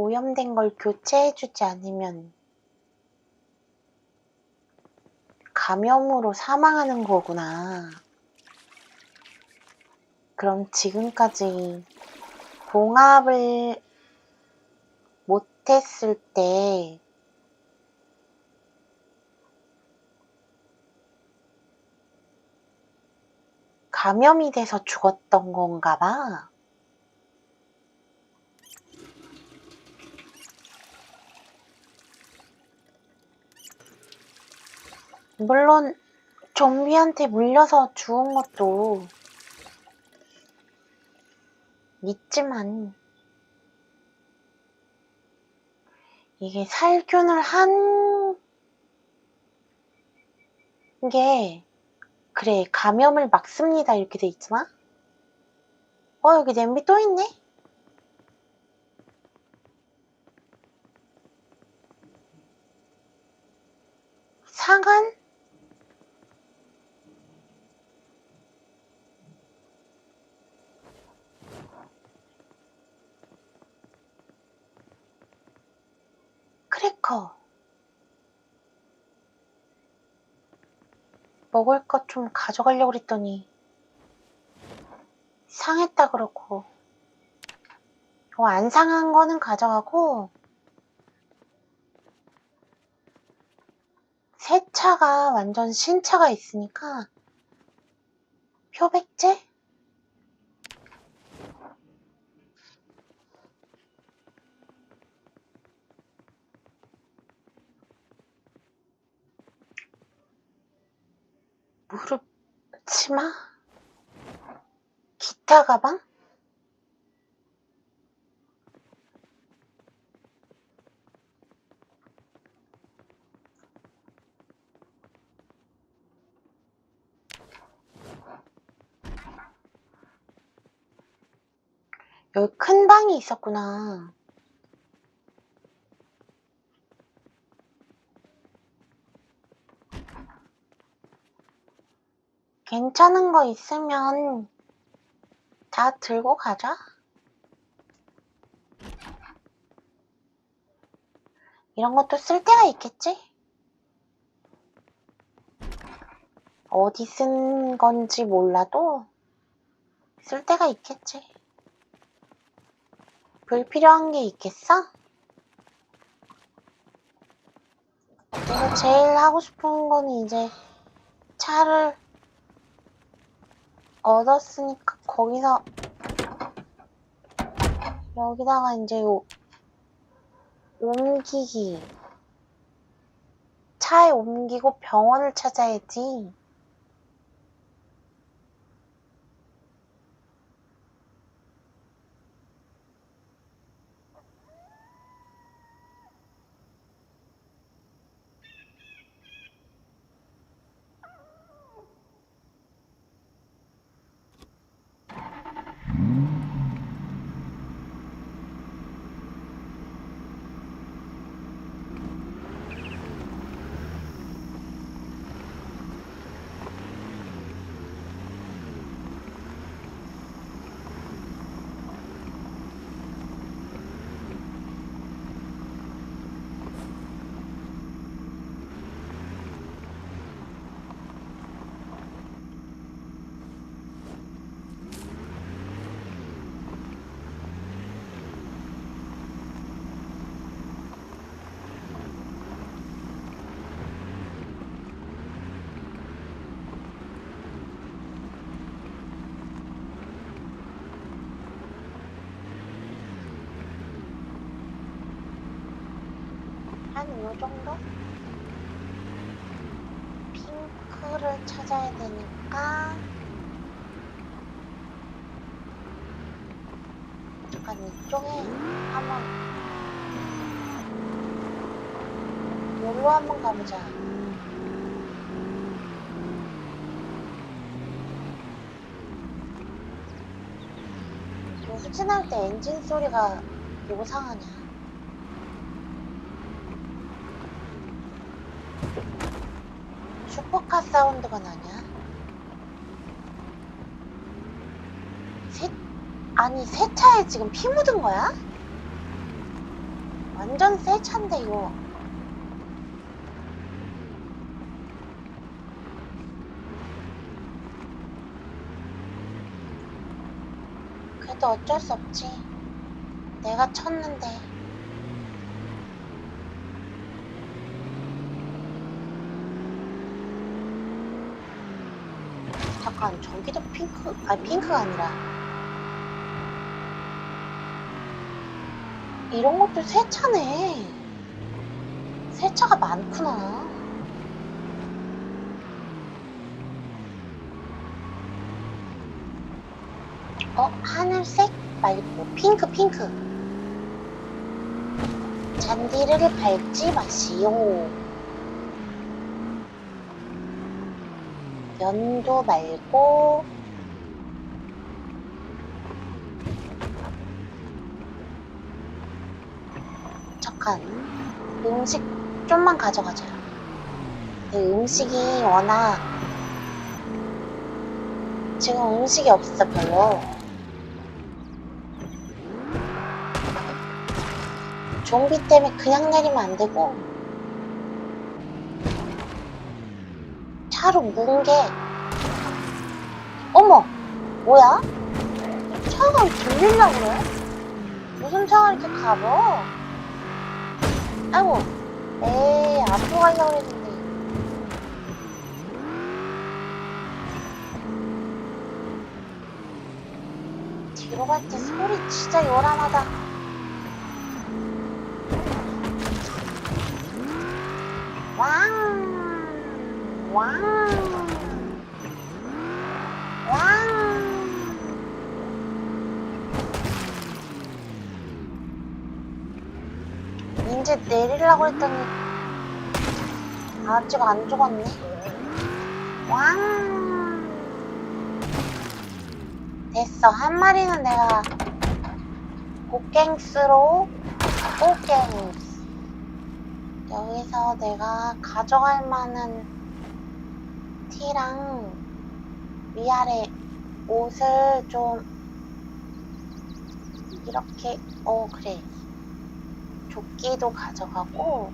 오염된 걸 교체해주지 않으면 감염으로 사망하는 거구나. 그럼 지금까지 봉합을 못했을 때 감염이 돼서 죽었던 건가 봐. 물론 좀비한테 물려서 죽은 것도 있지만 이게 살균을 한 게 그래 감염을 막습니다. 이렇게 돼 있잖아 어 여기 냄비 또 있네? 상한 크래커 먹을 것 좀 가져가려고 그랬더니 상했다 그러고 어, 안 상한 거는 가져가고 새 차가 완전 신차가 있으니까 표백제? 무릎 치마? 기타 가방? 여기 큰 방이 있었구나. 괜찮은 거 있으면 다 들고 가자. 이런 것도 쓸 때가 있겠지? 어디 쓴 건지 몰라도 쓸 때가 있겠지. 불필요한 게 있겠어? 내가 제일 하고 싶은 거는 이제 차를 얻었으니까 거기서 여기다가 이제 요- 옮기기. 차에 옮기고 병원을 찾아야지 한 요 정도? 핑크를 찾아야 되니까. 잠깐 이쪽에 한번 여기로 한번 가보자. 요 후진할 때 엔진 소리가 요상하냐 슈퍼카 사운드가 나냐? 새, 아니, 새 차에 지금 피 묻은 거야? 완전 새 차인데 이거 그래도 어쩔 수 없지 내가 쳤는데 저기도 핑크 아니 핑크가 아니라. 이런 것도 새 차네. 새 차가 많구나. 어 하늘색? 말고 핑크 핑크. 잔디를 밟지 마시오 연도 말고 잠깐 음식 좀만 가져가자 이 음식이 워낙 지금 음식이 없어 별로. 좀비 때문에 그냥 내리면 안 되고 문게 어머 뭐야? 차가 돌릴라 그래? 무슨 차가 이렇게 가벼워? 아이고 에이 앞으로 가려고 했는데. 뒤로 갈 때 소리 진짜 요란하다. 왕! 이제 내리려고 했더니 아직 안 죽었네. 왕! 됐어. 한 마리는 내가 곡갱스로 곡갱스. 여기서 내가 가져갈 만한 티랑 위아래 옷을 좀 이렇게 어 그래 조끼도 가져가고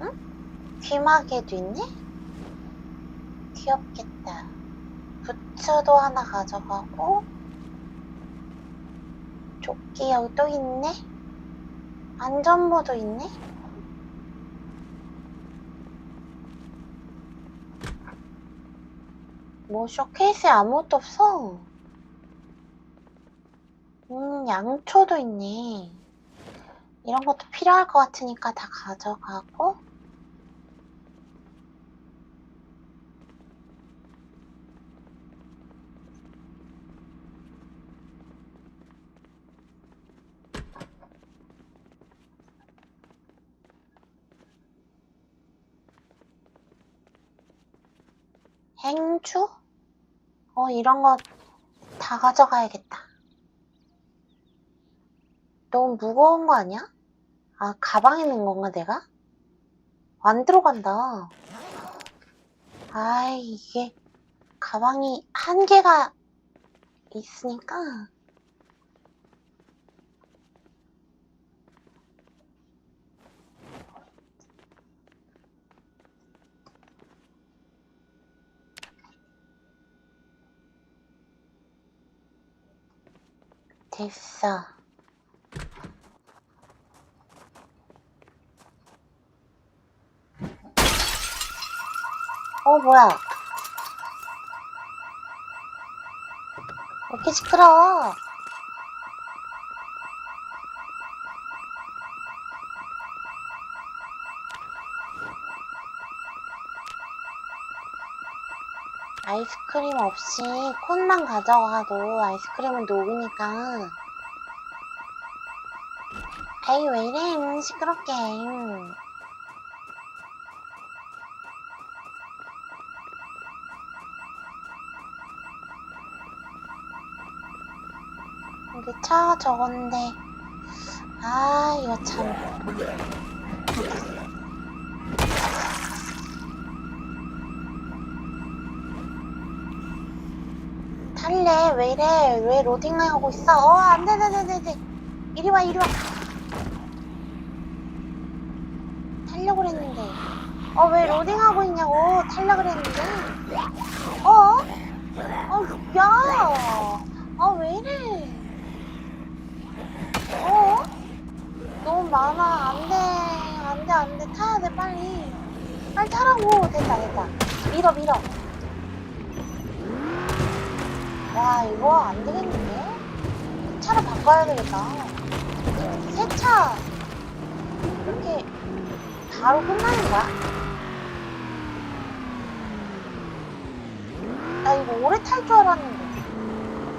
응? 귀마개도 있네? 귀엽겠다 부츠도 하나 가져가고 조끼 여기 또 있네? 안전모도 있네? 뭐 쇼케이스에 아무것도 없어. 음, 양초도 있네. 이런 것도 필요할 것 같으니까 다 가져가고. 행주? 어, 이런 거 다 가져가야겠다. 너무 무거운 거 아니야? 아, 가방에 넣은 건가, 내가? 안 들어간다. 아, 이게, 가방이 한 개가 있으니까. 됐어. 어, 뭐야. 왜 이렇게 시끄러워? 아이스크림 없이 콘만 가져가도 아이스크림은 녹으니까. 에이, 왜 이래, 시끄럽게. 여기 차 저건데. 아, 이거 참. 탈래? 왜 이래? 왜 로딩하고 있어? 어 안돼 안돼 안돼 안돼. 이리 와 이리 와. 탈려고 그랬는데. 어 왜 로딩하고 있냐고 탈려 그랬는데. 어? 어야아왜 이래? 어? 너무 많아. 안돼 안돼 안돼. 타야 돼 빨리. 빨리 타라고. 됐다 됐다. 밀어 밀어 와 이거 안 되겠는데? 차를 바꿔야 되겠다. 새 차 이렇게 바로 끝나는 거야? 나 이거 오래 탈 줄 알았는데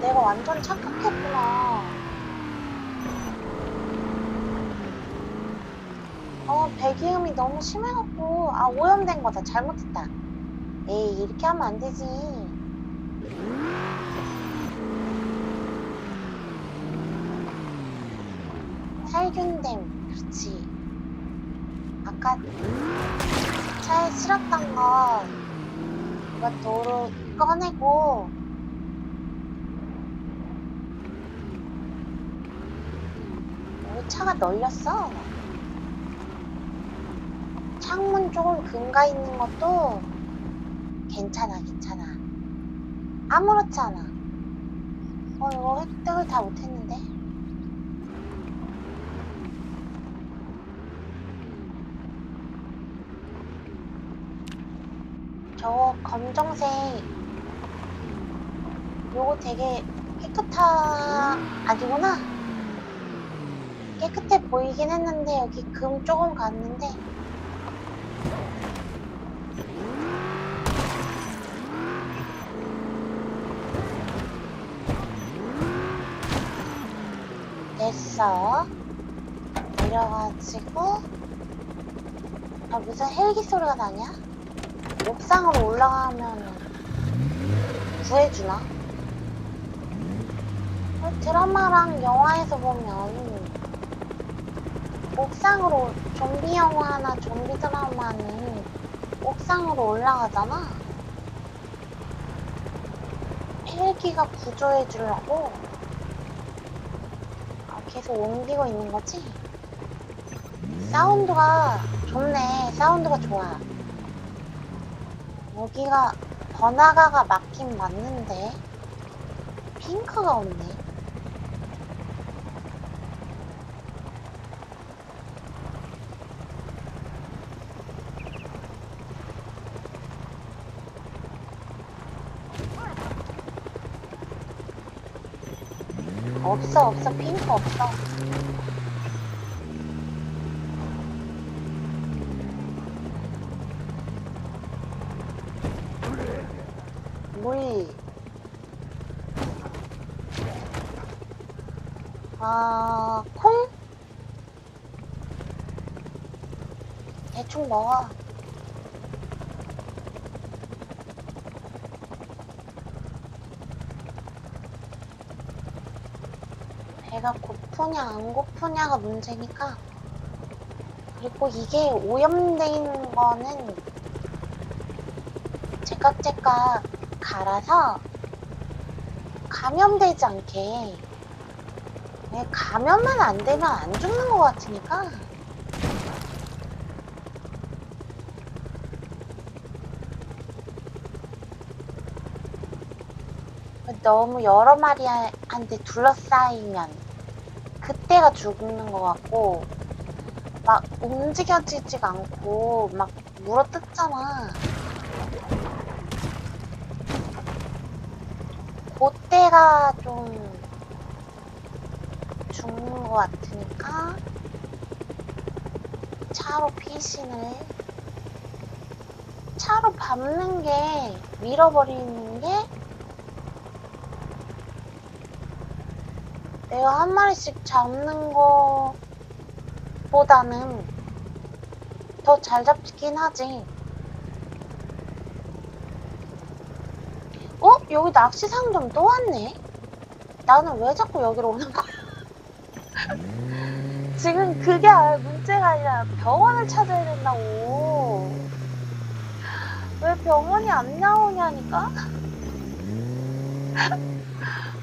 내가 완전 착각했구나. 어 배기음이 너무 심해갖고 아 오염된 거다 잘못했다. 에이 이렇게 하면 안 되지. 살균됨, 그렇지. 아까 차에 실었던 거 이것도로 꺼내고 우리 차가 널렸어. 창문 조금 금가 있는 것도 괜찮아, 괜찮아. 아무렇지 않아. 어, 이거 획득을 다 못했는데? 저 검정색 요거 되게 깨끗하 아니구나? 깨끗해 보이긴 했는데 여기 금 조금 갔는데. 됐어. 내려가지고 아 무슨 헬기 소리가 나냐? 옥상으로 올라가면 구해주나? 어, 드라마랑 영화에서 보면 옥상으로 좀비 영화나 좀비 드라마는 옥상으로 올라가잖아. 헬기가 구조해 주려고 아, 계속 옮기고 있는 거지? 사운드가 좋네. 사운드가 좋아. 여기가 번화가가 맞긴 맞는데 핑크가 없네. 없어 없어 핑크 없어. 물. 아, 콩? 대충 먹어. 배가 고프냐, 안 고프냐가 문제니까. 그리고 이게 오염된 거는 제깍제깍 갈아서 감염되지 않게 왜 감염만 안 되면 안 죽는 것 같으니까. 너무 여러 마리한테 둘러싸이면 그때가 죽는 것 같고 막 움직여지지가 않고 막 물어뜯잖아. 그때가 좀 것 같으니까 차로 피신을 차로 밟는 게 밀어버리는 게 내가 한 마리씩 잡는 거보다는 더 잘 잡히긴 하지. 어? 여기 낚시 상점 또 왔네? 나는 왜 자꾸 여기로 오는 거야? 지금 그게 아- 문제가 아니라 병원을 찾아야 된다고. 왜 병원이 안 나오냐니까?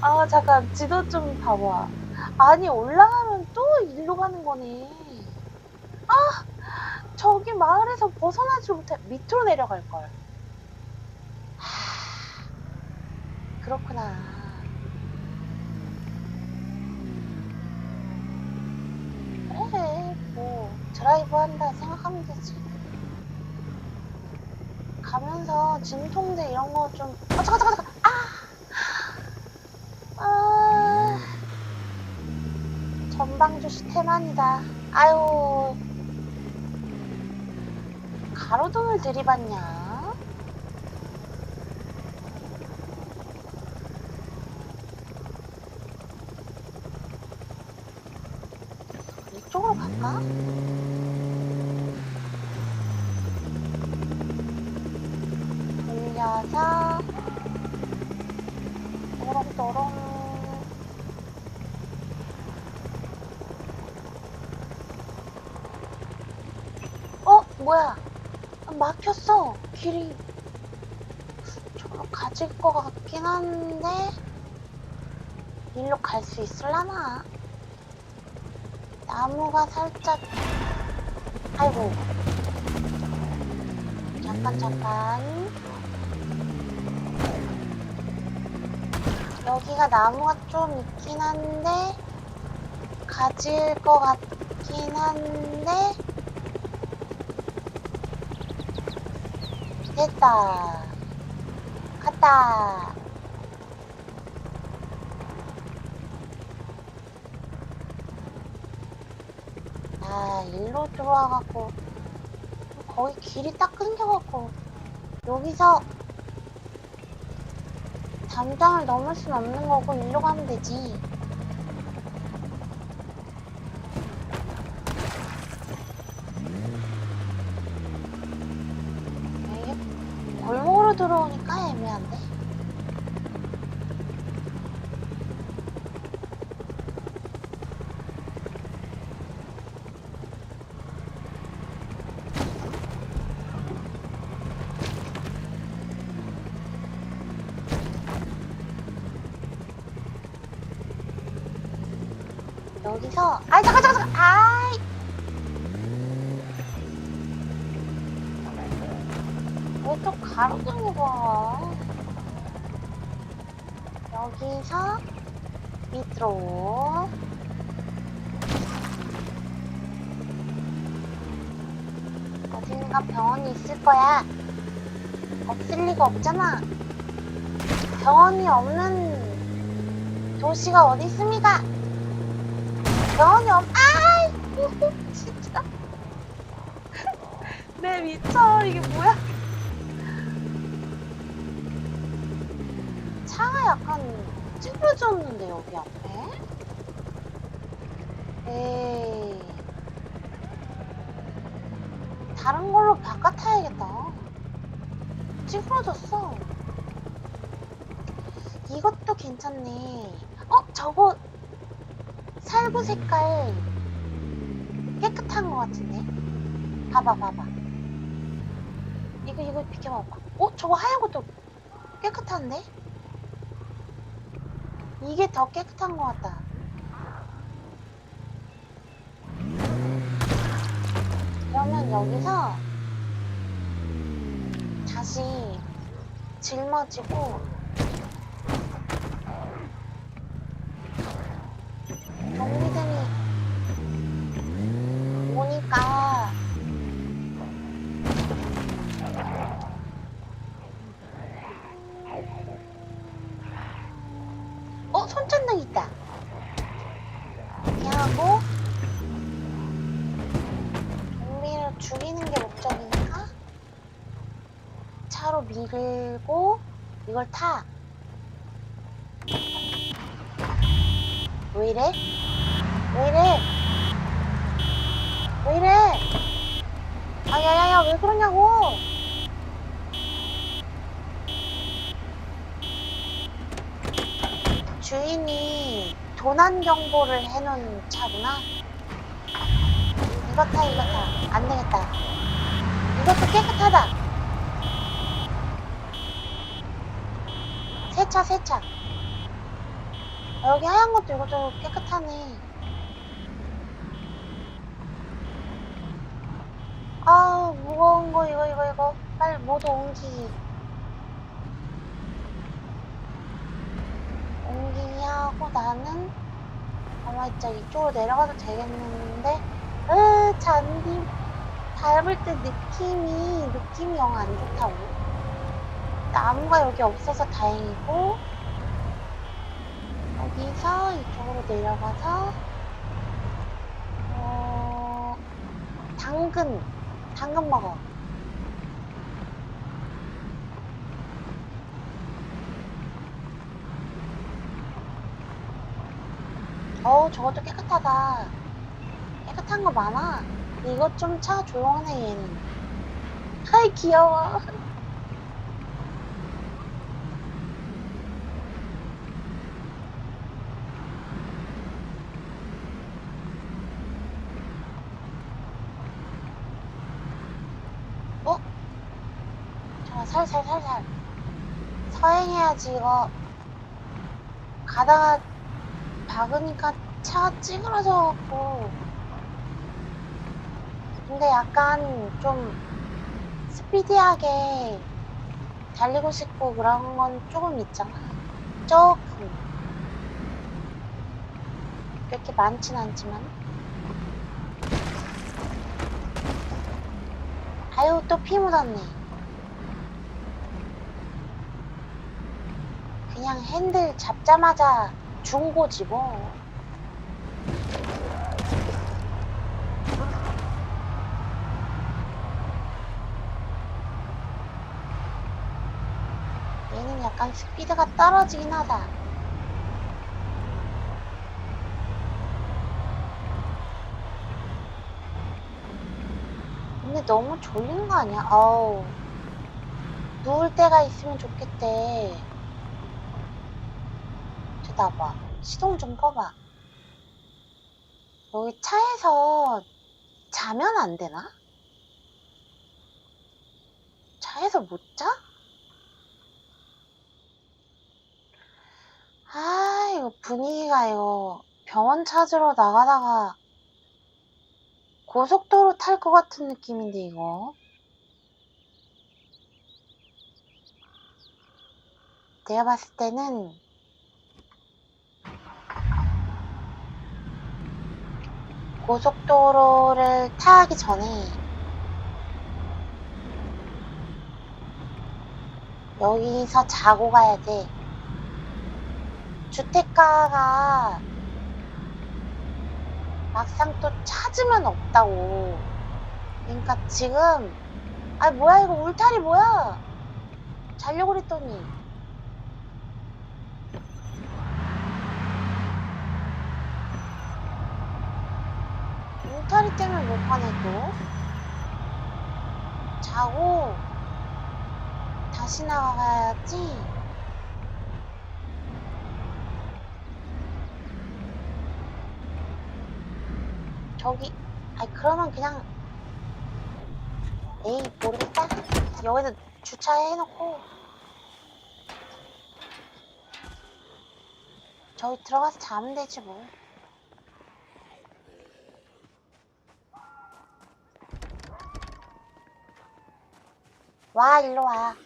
아 잠깐 지도 좀 봐봐. 아니 올라가면 또 일로 가는 거네. 아 저기 마을에서 벗어나지 못해 밑으로 내려갈 걸. 하, 그렇구나. 그래 뭐 드라이브 한다 생각하면 되지. 가면서 진통제 이런 거 좀. 아 잠깐 잠깐 잠깐. 아. 아. 전방주시 태만이다. 아유. 가로등을 들이받냐? 이쪽으로 갈까? 돌려서 또롱또롱 어? 뭐야 아, 막혔어 길이 저로 가질 것 같긴 한데 일로 갈 수 있을라나? 나무가 살짝 아이고. 잠깐 잠깐. 여기가 나무가 좀 있긴 한데 가질 것 같긴 한데. 됐다. 갔다 아 일로 들어와갖고 거의 길이 딱 끊겨갖고 여기서 담장을 넘을 순 없는 거고 일로 가면 되지. 이게 골목으로 들어오니까 애매한데 여기서 아이 잠깐 잠깐 잠깐. 왜또 가로등이 봐 여기서 밑으로. 어딘가 병원이 있을 거야. 없을 리가 없잖아. 병원이 없는 도시가 어디 있습니까? 없, 아이! 진짜. 내 미쳐, 이게 뭐야? 차가 약간 찌그러졌는데, 여기 앞에? 에이. 다른 걸로 바꿔 타야겠다. 찌그러졌어. 이것도 괜찮네. 어, 저거 살구 색깔 깨끗한 것 같은데? 봐봐, 봐봐. 이거, 이거 비켜봐봐. 어? 저거 하얀 것도 깨끗한데? 이게 더 깨끗한 것 같다. 그러면 여기서 다시 짊어지고 걸 타 왜 이래? 왜 이래? 왜 이래? 아, 야야야, 왜 그러냐고! 주인이 도난 경보를 해놓은 차구나? 이거 타, 이거 타. 안 되겠다. 이것도 깨끗하다. 새 세차 세차. 아, 여기 하얀 것도 이것도 깨끗하네. 아 무거운 거 이거 이거 이거. 빨리 모두 옮기기 옮기기 하고 나는? 아마 진짜 이쪽으로 내려가도 되겠는데? 으 잔디. 밟을 때 느낌이 느낌이 영 안 좋다고 나무가 여기 없어서 다행이고 여기서 이쪽으로 내려가서 어 당근 당근 먹어. 어우 저것도 깨끗하다. 깨끗한 거 많아. 이것 좀 차 조용하네 얘는. 아이 귀여워 어? 잠깐 살살 살살. 서행해야지 이거. 가다가 박으니까 차가 찌그러져갖고. 근데 약간 좀 스피디하게 달리고 싶고 그런 건 조금 있잖아. 조금. 그렇게 많진 않지만. 아유 또 피 묻었네 그냥 핸들 잡자마자 준 거지 뭐. 얘는 약간 스피드가 떨어지긴 하다. 근데 너무 졸리는 거 아니야? 어우. 누울 때가 있으면 좋겠대 쳐다봐 시동 좀 꺼봐 여기 차에서 자면 안 되나? 차에서 못 자? 아, 이거 분위기가 이거 병원 찾으러 나가다가 고속도로 탈 것 같은 느낌인데, 이거. 내가 봤을 때는 고속도로를 타기 전에 여기서 자고 가야 돼. 주택가가 막상 또 찾으면 없다고. 그러니까 지금 아 뭐야 이거 울타리 뭐야? 자려고 그랬더니 울타리 때문에 못 가네 또. 자고 다시 나가야지. 저기, 아니, 그러면 그냥, 에이, 모르겠다. 여기다 주차해놓고, 저기 들어가서 자면 되지, 뭐. 와, 일로 와.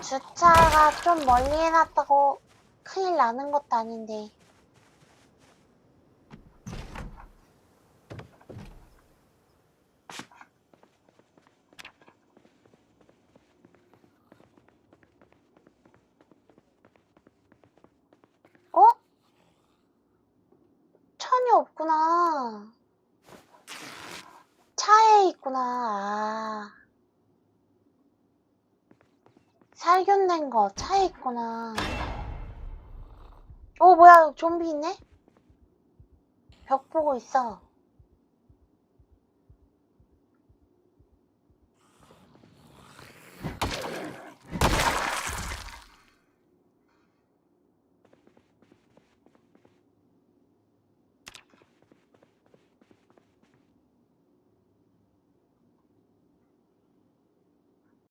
주차가 좀 멀리 해놨다고 큰일 나는 것도 아닌데. 어? 천이 없구나. 차에 있구나. 아. 거 차에 있구나. 오, 뭐야, 좀비 있네? 벽 보고 있어.